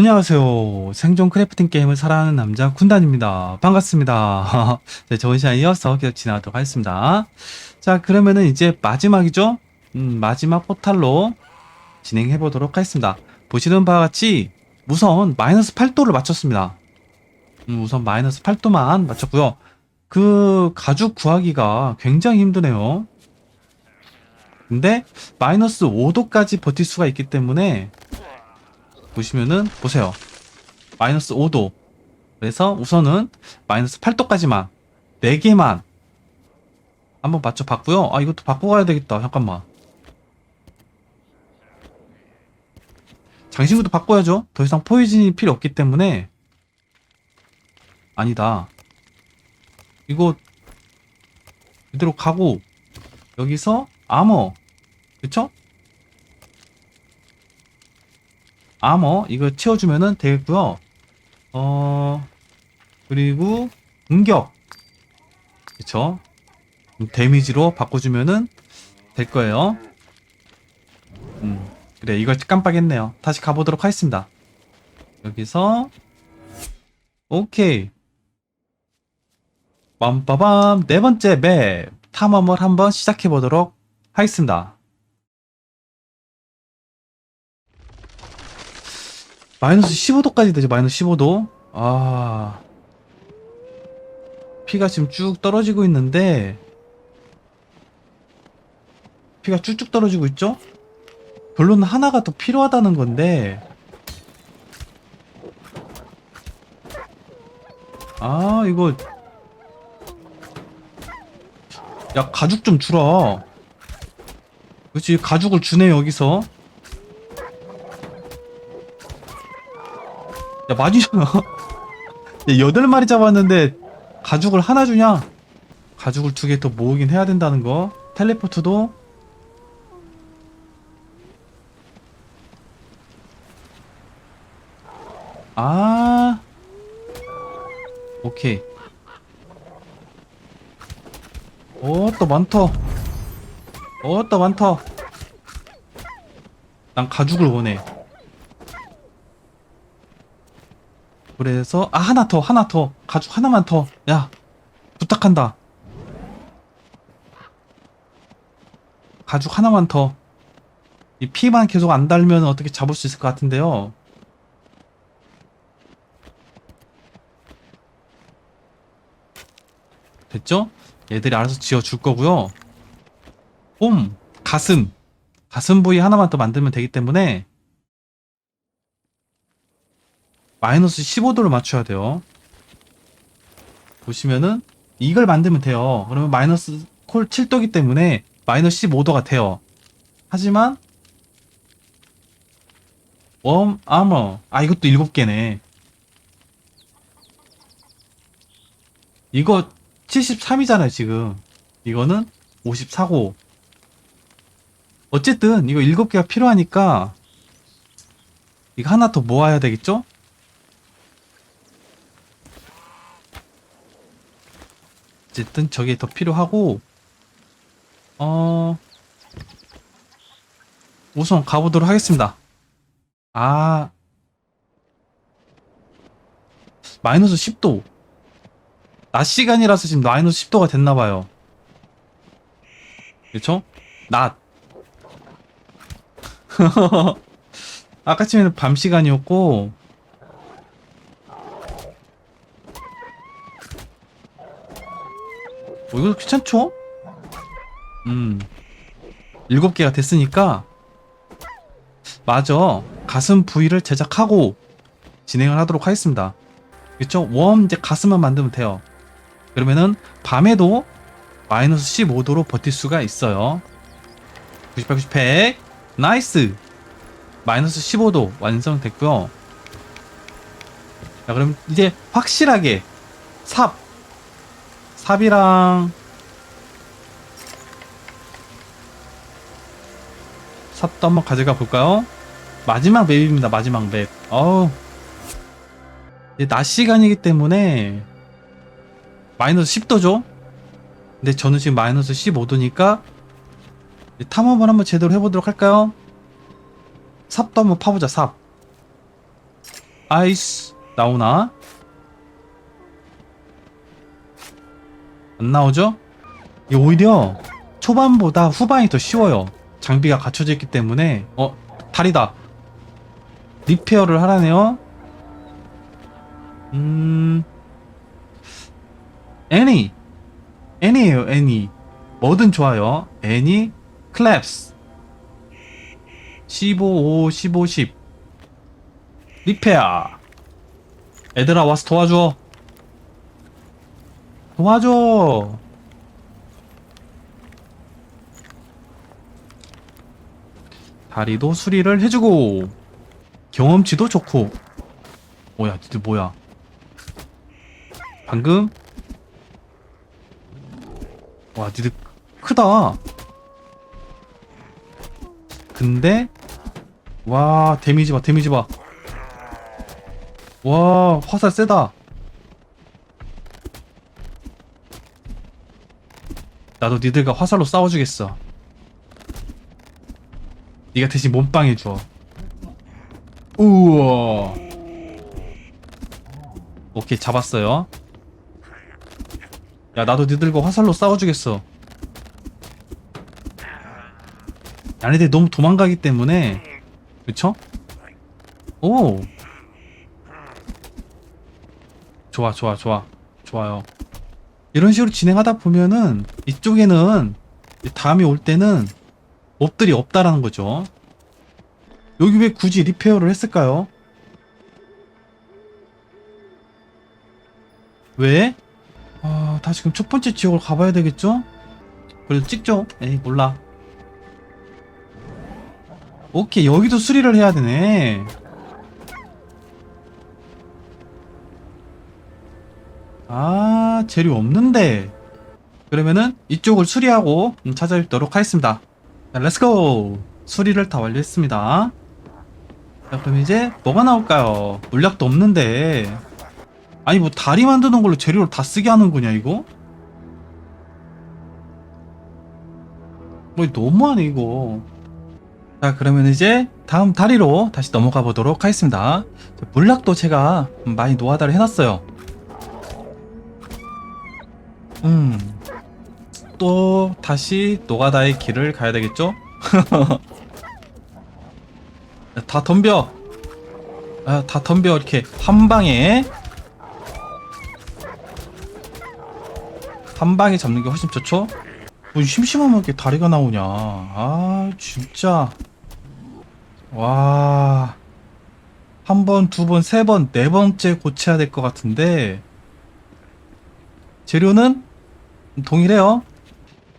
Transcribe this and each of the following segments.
안녕하세요. 생존 크래프팅 게임을 사랑하는 남자 군단입니다. 반갑습니다. 네, 저번 시간에 이어서 계속 진행하도록 하겠습니다. 자, 그러면은 이제 마지막이죠? 음, 마지막 포탈로 진행해 보도록 하겠습니다. 보시는 바와 같이 우선 마이너스 8도를 맞췄습니다. 음, 우선 마이너스 8도만 맞췄고요. 그 가죽 구하기가 굉장히 힘드네요. 근데 마이너스 5도까지 버틸 수가 있기 때문에 보시면은 보세요. 마이너스 5도. 그래서 우선은 마이너스 8도까지만 4개만 한번 맞춰 봤고요. 아 이것도 바꿔 가야 되겠다. 잠깐만. 장신구도 바꿔야죠. 더 이상 포이즌이 필요 없기 때문에 아니다. 이거 이대로 가고 여기서 아머 그쵸? 아머 이거 채워주면은 되겠고요. 어 그리고 공격 그쵸? 데미지로 바꿔주면은 될 거예요. 음 그래 이걸 깜빡했네요. 다시 가보도록 하겠습니다. 여기서 오케이 빰빠밤 네 번째 맵 탐험을 한번 시작해 보도록 하겠습니다. 마이너스 15도까지 되죠, 마이너스 15도. 아. 피가 지금 쭉 떨어지고 있는데, 피가 쭉쭉 떨어지고 있죠? 결론은 하나가 더 필요하다는 건데, 아, 이거. 야, 가죽 좀 주라. 그렇지, 가죽을 주네, 여기서. 야 많이잖아 야 여덟 마리 잡았는데 가죽을 하나 주냐? 가죽을 두 개 더 모으긴 해야 된다는 거. 텔레포트도. 아. 오케이. 어또 많다. 어또 많다. 난 가죽을 원해 그래서 아 하나 더 하나 더. 가죽 하나만 더. 야 부탁한다. 가죽 하나만 더. 이 피만 계속 안 달면 어떻게 잡을 수 있을 것 같은데요? 됐죠? 얘들이 알아서 지어줄 거고요. 홈 가슴. 가슴 부위 하나만 더 만들면 되기 때문에 마이너스 15도를 맞춰야 돼요. 보시면은 이걸 만들면 돼요. 그러면 마이너스 콜 7도기 때문에 마이너스 15도가 돼요. 하지만 웜 아머 아 이것도 7개네. 이거 73이잖아요 지금. 이거는 54고 어쨌든 이거 7개가 필요하니까 이거 하나 더 모아야 되겠죠? 어쨌든 저게 더 필요하고 어 우선 가보도록 하겠습니다. 아 마이너스 10도. 낮 시간이라서 지금 마이너스 10도가 됐나봐요. 그쵸? 낮. 아까쯤에는 밤 시간이었고 어, 이거 괜찮죠? 음. 일곱 개가 됐으니까. 맞아. 가슴 부위를 제작하고 진행을 하도록 하겠습니다. 그쵸? 웜 이제 가슴만 만들면 돼요. 그러면은 밤에도 마이너스 15도로 버틸 수가 있어요. 98, 90, 100. 나이스! 마이너스 15도 완성됐고요. 자, 그럼 이제 확실하게 삽 삽이랑 삽도 한번 가져가 볼까요? 마지막 맵입니다. 마지막 맵. 어우. 낮 시간이기 때문에 마이너스 10도죠? 근데 저는 지금 마이너스 15도니까 탐험을 한번 제대로 해보도록 할까요? 삽도 한번 파보자, 삽. 아이스 나오나? 안 나오죠? 이 오히려 초반보다 후반이 더 쉬워요. 장비가 갖춰져 있기 때문에 어 다리다. 리페어를 하라네요. 음 애니 애니에요 애니 뭐든 좋아요. 애니 클랩스 15, 5, 15, 10 리페어 애들아 와서 도와줘 도와줘. 다리도 수리를 해주고 경험치도 좋고. 뭐야 니들 뭐야? 방금? 와 니들 크다. 근데 와 데미지 봐 데미지 봐와 화살 세다 나도 니들과 화살로 싸워주겠어. 네가 대신 몸빵 해 줘 우와. 오케이 잡았어요. 야 나도 니들과 화살로 싸워주겠어. 얘네들이 너무 도망가기 때문에 그쵸? 오. 좋아 좋아 좋아. 좋아요 이런 식으로 진행하다 보면은 이쪽에는 다음이 올 때는 몹들이 없다라는 거죠 여기 왜 굳이 리페어를 했을까요? 왜? 아 다시 그럼 첫 번째 지역으로 가봐야 되겠죠? 그래도 찍죠 에이 몰라 오케이 여기도 수리를 해야 되네 아 재료 없는데 그러면은 이쪽을 수리하고 음, 찾아뵙도록 하겠습니다. 자 렛츠고 수리를 다 완료했습니다. 자 그럼 이제 뭐가 나올까요? 물약도 없는데. 아니 뭐 다리 만드는 걸로 재료를 다 쓰게 하는 거냐 이거? 뭐 너무하네 이거. 자 그러면 이제 다음 다리로 다시 넘어가 보도록 하겠습니다. 자, 물약도 제가 많이 노하다를 해놨어요 음 또 다시 노가다의 길을 가야 되겠죠? 다 덤벼 아, 다 덤벼 이렇게 한 방에 한 방에 잡는 게 훨씬 좋죠? 뭐 심심하면 이렇게 다리가 나오냐 아 진짜 와. 한 번, 두 번, 세 번, 네 번째 고쳐야 될 것 같은데. 재료는 동일해요.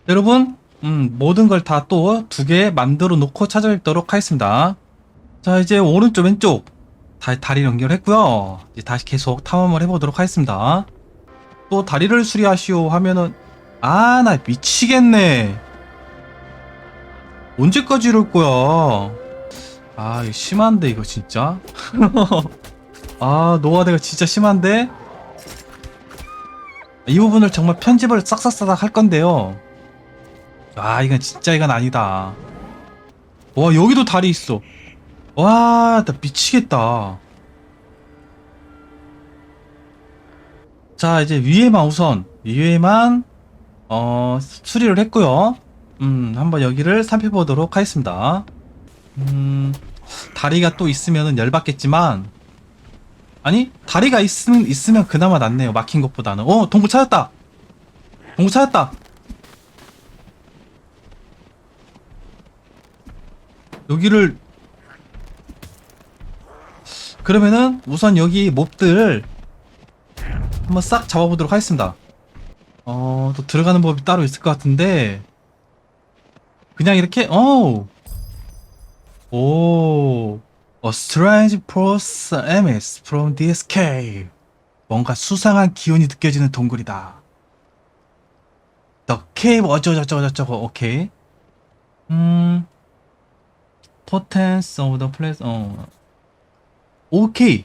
여러분, 음, 모든 걸 다 또 두 개 만들어 놓고 찾아뵙도록 하겠습니다. 자, 이제 오른쪽, 왼쪽. 다, 다리 연결했고요. 이제 다시 계속 탐험을 해보도록 하겠습니다. 또 다리를 수리하시오 하면은, 아, 나 미치겠네. 언제까지 이럴 거야. 아 이거 심한데 이거 진짜 아 노화대가 진짜 심한데 이 부분을 정말 편집을 싹싹싹 할 건데요. 아 이건 진짜 이건 아니다. 와 여기도 다리 있어. 와 나 미치겠다. 자 이제 위에만 우선 위에만 어 수리를 했고요. 음 한번 여기를 살펴보도록 하겠습니다. 음, 다리가 또 있으면은 열받겠지만, 아니, 다리가 있으면, 있으면 그나마 낫네요. 막힌 것보다는. 어, 동굴 찾았다! 동굴 찾았다! 여기를, 그러면은 우선 여기 몹들 한번 싹 잡아보도록 하겠습니다. 어, 또 들어가는 법이 따로 있을 것 같은데, 그냥 이렇게, 어우, 오, a strange force emits from cave. 뭔가 수상한 기운이 느껴지는 동굴이다. The cave 어쩌저쩌저쩌고 오케이. 음, potence of the place. 어, 오케이.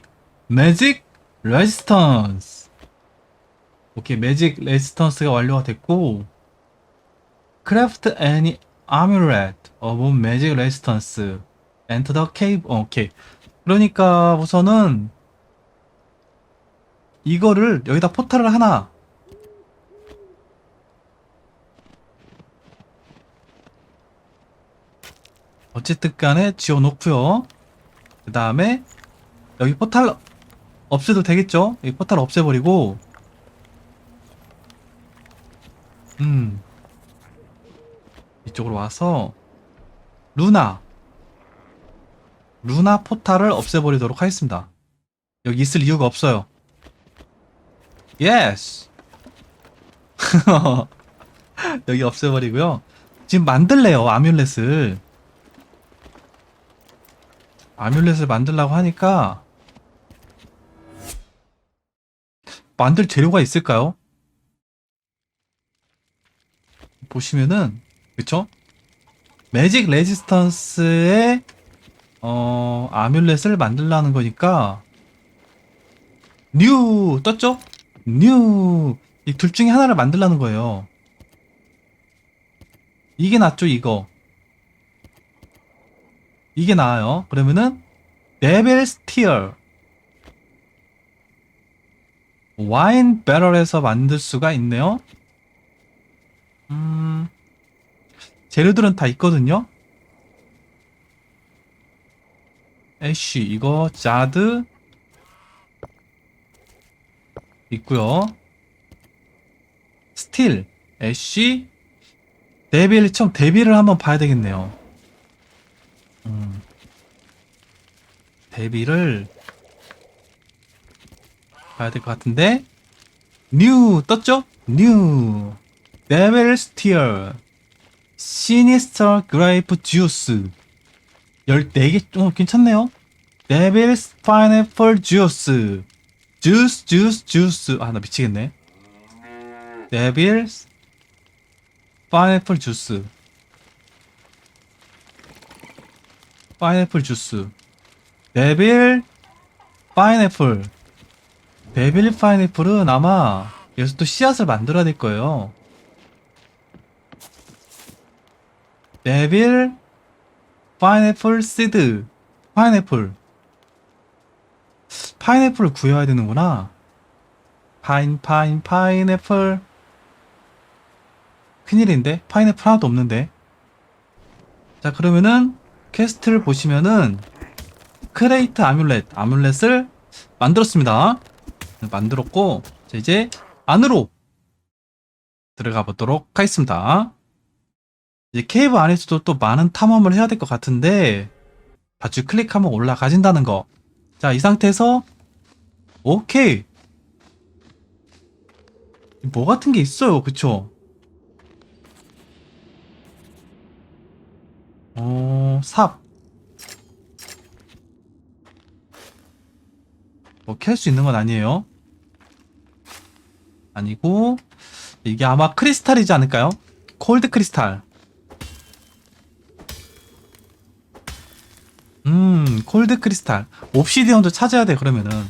magic resistance. 오케이, magic resistance가 완료가 됐고, craft any amulet of magic resistance. 엔터 더 케이브 어, 오케이. 그러니까 우선은 이거를 여기다 포탈을 하나. 어쨌든 간에 지어놓고요. 그 다음에 여기 포탈 없애도 되겠죠? 이 포탈 없애버리고. 음. 이쪽으로 와서 루나 루나 포탈을 없애버리도록 하겠습니다. 여기 있을 이유가 없어요. 예스 여기 없애버리고요. 지금 만들래요 아뮬렛을 아뮬렛을 만들라고 하니까 만들 재료가 있을까요? 보시면은 그쵸? 매직 레지스턴스의 어 아뮬렛을 만들라는 거니까 뉴 떴죠? 뉴 이 둘 중에 하나를 만들라는 거예요. 이게 낫죠 이거 이게 나아요. 그러면은 레벨 스티어 와인 배럴에서 만들 수가 있네요. 음, 재료들은 다 있거든요. 애쉬 이거 자드 있고요. 스틸 애쉬 데빌 처음 데빌을 한번 봐야 되겠네요. 음. 데뷔를 봐야 될 것 같은데 뉴 떴죠? 뉴 레벨 스티어 시니스터 그레이프 주스 14개 좀 괜찮네요. 레벨 파인애플 주스. 주스 주스 주스. 아 나 미치겠네. 레벨 파인애플 주스. 파인애플 주스. 데빌 파인애플. 데빌 파인애플은 아마 여기서 또 씨앗을 만들어야 될 거예요. 데빌 파인애플 시드. 파인애플. 파인애플을 구해야 되는구나. 파인 파인 파인애플. 큰일인데? 파인애플 하나도 없는데? 자 그러면은 퀘스트를 보시면은 크레이트 아뮬렛 아뮬렛을 만들었습니다. 만들었고 자, 이제 안으로 들어가 보도록 하겠습니다. 이제 케이브 안에서도 또 많은 탐험을 해야 될 것 같은데 아주 클릭하면 올라가진다는 거. 자, 이 상태에서 오케이. 뭐 같은 게 있어요. 그쵸? 어, 삽. 뭐, 캘 수 있는 건 아니에요. 아니고, 이게 아마 크리스탈이지 않을까요? 콜드 크리스탈. 음, 콜드 크리스탈. 옵시디언도 찾아야 돼, 그러면은.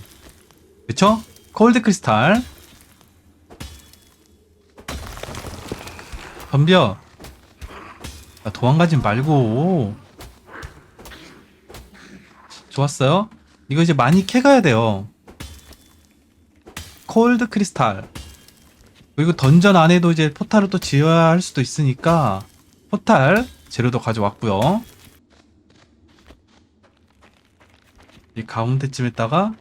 그쵸? 콜드 크리스탈. 덤벼. 야, 도망가지 말고. 좋았어요. 이거 이제 많이 캐가야 돼요. 콜드 크리스탈. 그리고 던전 안에도 이제 포탈을 또 지어야 할 수도 있으니까 포탈 재료도 가져왔고요. 이 가운데쯤에다가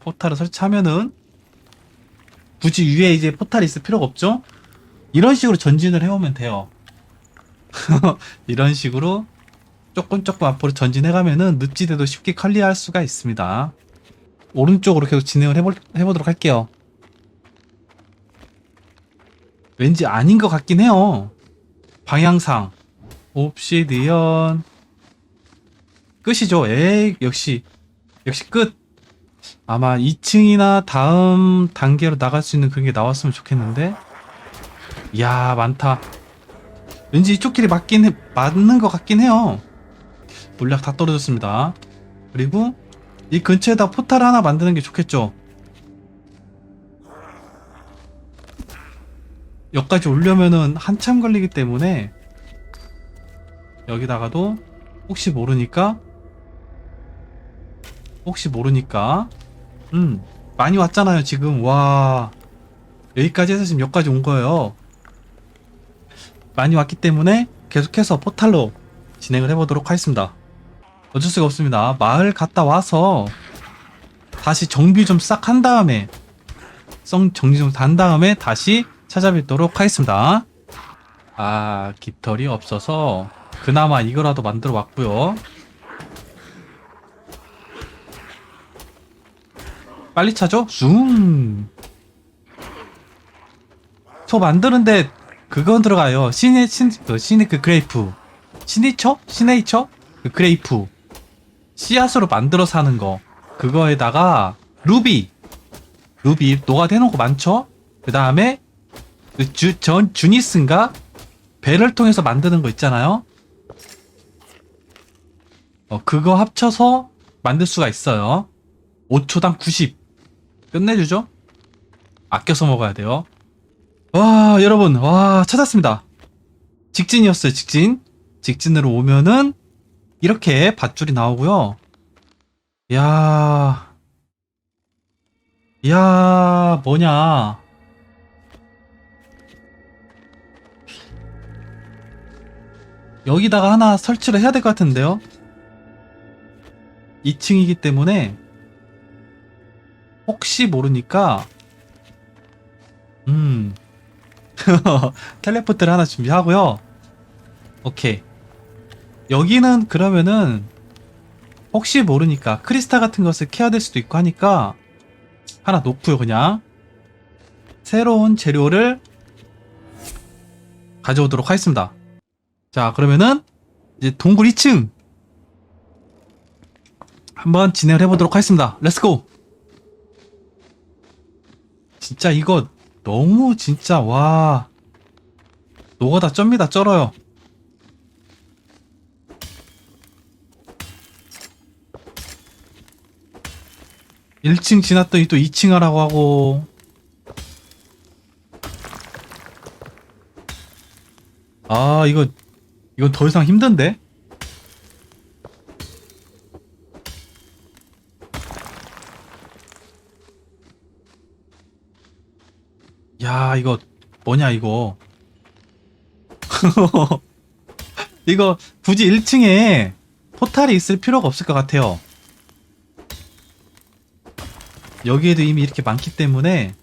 포탈을 설치하면은 굳이 위에 이제 포탈이 있을 필요가 없죠? 이런 식으로 전진을 해오면 돼요. 이런 식으로 조금 조금 앞으로 전진해가면은 늪지대도 쉽게 클리어할 수가 있습니다. 오른쪽으로 계속 진행을 해볼, 해보도록 할게요. 왠지 아닌 것 같긴 해요. 방향상. 옵시디언. 끝이죠. 에이, 역시. 역시 끝. 아마 2층이나 다음 단계로 나갈 수 있는 그런 게 나왔으면 좋겠는데. 이야, 많다. 왠지 이쪽 길이 맞긴 해, 맞는 것 같긴 해요. 물약 다 떨어졌습니다. 그리고 이 근처에다 포탈 하나 만드는 게 좋겠죠. 여기까지 오려면은 한참 걸리기 때문에 여기다가도 혹시 모르니까 혹시 모르니까. 음, 많이 왔잖아요, 지금. 와. 여기까지 해서 지금 여기까지 온 거예요. 많이 왔기 때문에 계속해서 포탈로 진행을 해보도록 하겠습니다. 어쩔 수가 없습니다. 마을 갔다 와서 다시 정비 좀 싹 한 다음에 성 정리 좀 한 다음에 다시 찾아뵙도록 하겠습니다. 아, 깃털이 없어서 그나마 이거라도 만들어 왔고요. 빨리 차죠? 줌. 저 만드는데 그건 들어가요. 시네 신, 그 시네 그 그레이프. 시니처? 시네이처? 그 그레이프. 씨앗으로 만들어서 하는 거. 그거에다가 루비. 루비 노가다 해놓은 거 많죠? 그 다음에 그 주, 전 주니스인가? 배를 통해서 만드는 거 있잖아요. 어, 그거 합쳐서 만들 수가 있어요. 5초당 90. 끝내주죠? 아껴서 먹어야 돼요. 와, 여러분, 와, 찾았습니다. 직진이었어요, 직진. 직진으로 오면은, 이렇게 밧줄이 나오고요. 야 야, 뭐냐. 여기다가 하나 설치를 해야 될 것 같은데요? 2층이기 때문에 혹시 모르니까 음 텔레포트를 하나 준비하고요. 오케이. 여기는 그러면은 혹시 모르니까 크리스탈 같은 것을 캐야 될 수도 있고 하니까 하나 놓고요 그냥 새로운 재료를 가져오도록 하겠습니다. 자 그러면은 이제 동굴 2층 한번 진행을 해보도록 하겠습니다. 렛츠고! 진짜 이거 너무 진짜 와 노가다 쩝니다 쩔어요. 일층 지났더니 또 2층 하라고 하고 아 이거 이건 더 이상 힘든데? 야 이거 뭐냐 이거? 이거 굳이 1층에 포탈이 있을 필요가 없을 것 같아요. 여기에도 이미 이렇게 많기 때문에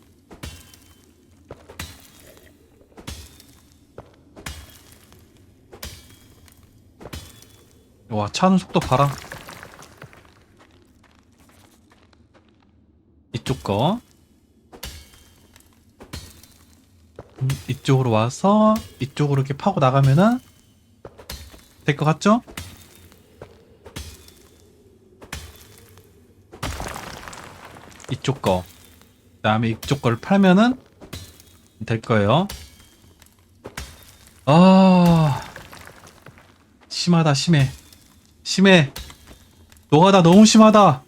와 차는 속도 봐라. 이쪽 거 이쪽으로 와서 이쪽으로 이렇게 파고 나가면은 될 것 같죠? 이쪽 거. 그 다음에 이쪽 걸 팔면은 될 거예요. 아, 심하다, 심해. 심해. 노가다 너무 심하다.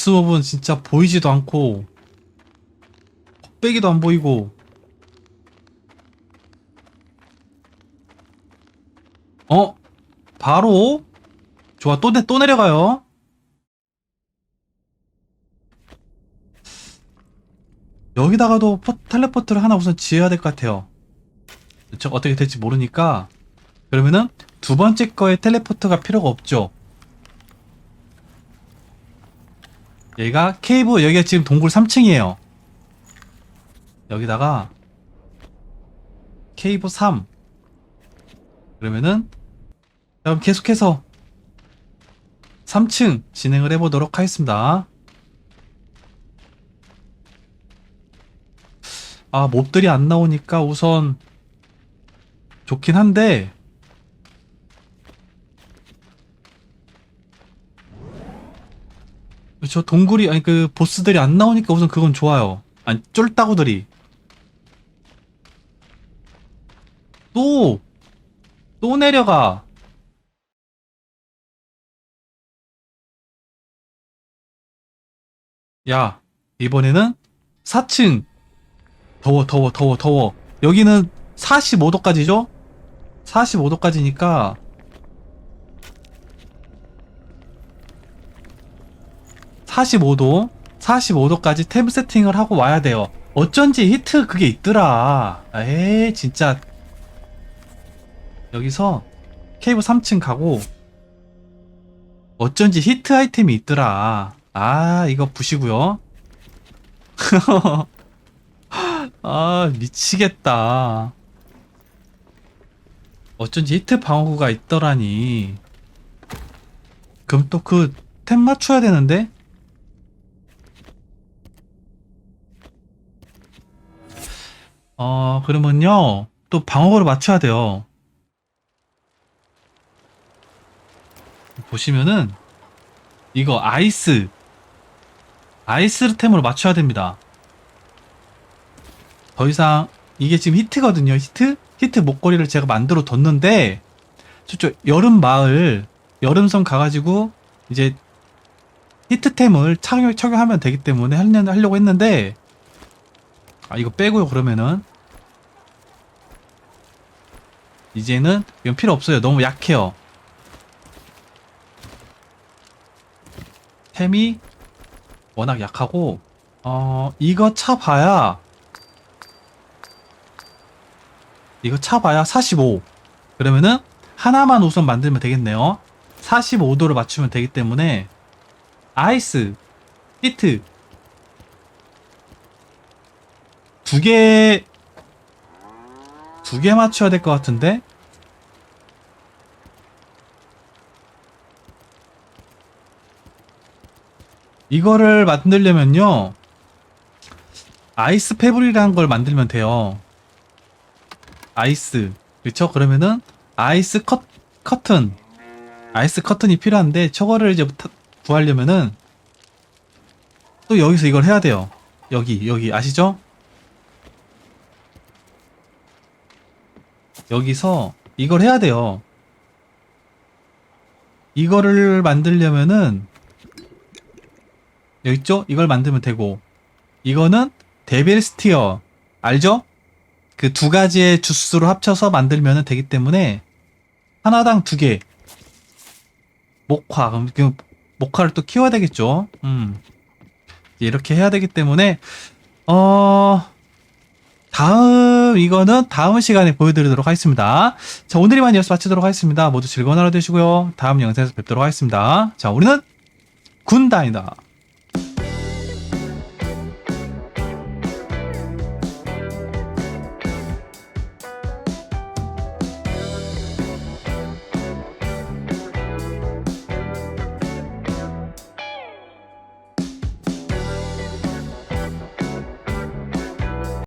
보스몹은 진짜 보이지도 않고, 헛배기도 안 보이고, 어? 바로? 좋아, 또, 내, 또 내려가요. 여기다가도 포, 텔레포트를 하나 우선 지어야 될 것 같아요. 저 어떻게 될지 모르니까. 그러면은 두 번째 거에 텔레포트가 필요가 없죠. 얘가 케이브, 여기가 지금 동굴 3층이에요. 여기다가 케이브 3. 그러면은 그럼 계속해서 3층 진행을 해보도록 하겠습니다. 아, 몹들이 안 나오니까 우선 좋긴 한데 저 동굴이 아니 그 보스들이 안 나오니까 우선 그건 좋아요. 아니 쫄따구들이 또 또 내려가. 야, 이번에는 4층. 더워, 더워, 더워, 더워. 여기는 45도까지죠? 45도까지니까 45도, 45도까지 템 세팅을 하고 와야 돼요. 어쩐지 히트 그게 있더라. 에이, 진짜. 여기서 케이브 3층 가고, 어쩐지 히트 아이템이 있더라. 아, 이거 부시고요. 아, 미치겠다. 어쩐지 히트 방어구가 있더라니. 그럼 또 그 템 맞춰야 되는데? 어, 그러면요. 또 방어구를 맞춰야 돼요. 보시면은, 이거 아이스. 아이스 템으로 맞춰야 됩니다. 더 이상, 이게 지금 히트거든요. 히트? 히트 목걸이를 제가 만들어 뒀는데, 저쪽 여름 마을, 여름섬 가가지고, 이제, 히트템을 착용, 착용하면 되기 때문에 하려- 하려고 했는데, 아, 이거 빼고요, 그러면은. 이제는, 이건 필요 없어요. 너무 약해요. 템이 워낙 약하고, 어, 이거 차봐야, 이거 차봐야 45. 그러면은, 하나만 우선 만들면 되겠네요. 45도를 맞추면 되기 때문에, 아이스, 히트, 두 개, 두 개 맞춰야 될 것 같은데? 이거를 만들려면요, 아이스 페블이라는 걸 만들면 돼요. 아이스. 그쵸? 그러면은, 아이스 컷, 커튼. 아이스 커튼이 필요한데, 저거를 이제 타- 구하려면은, 또 여기서 이걸 해야 돼요. 여기, 여기, 아시죠? 여기서 이걸 해야 돼요. 이거를 만들려면은 여기 있죠? 이걸 만들면 되고 이거는 데빌 스티어 알죠? 그 두 가지의 주스로 합쳐서 만들면 되기 때문에 하나당 두 개. 목화 그럼 그 목화를 또 키워야 되겠죠. 음 이렇게 해야 되기 때문에 어 다음 이거는 다음 시간에 보여드리도록 하겠습니다. 자 오늘 이만 이어서 마치도록 하겠습니다. 모두 즐거운 하루 되시고요. 다음 영상에서 뵙도록 하겠습니다. 자 우리는 군단이다.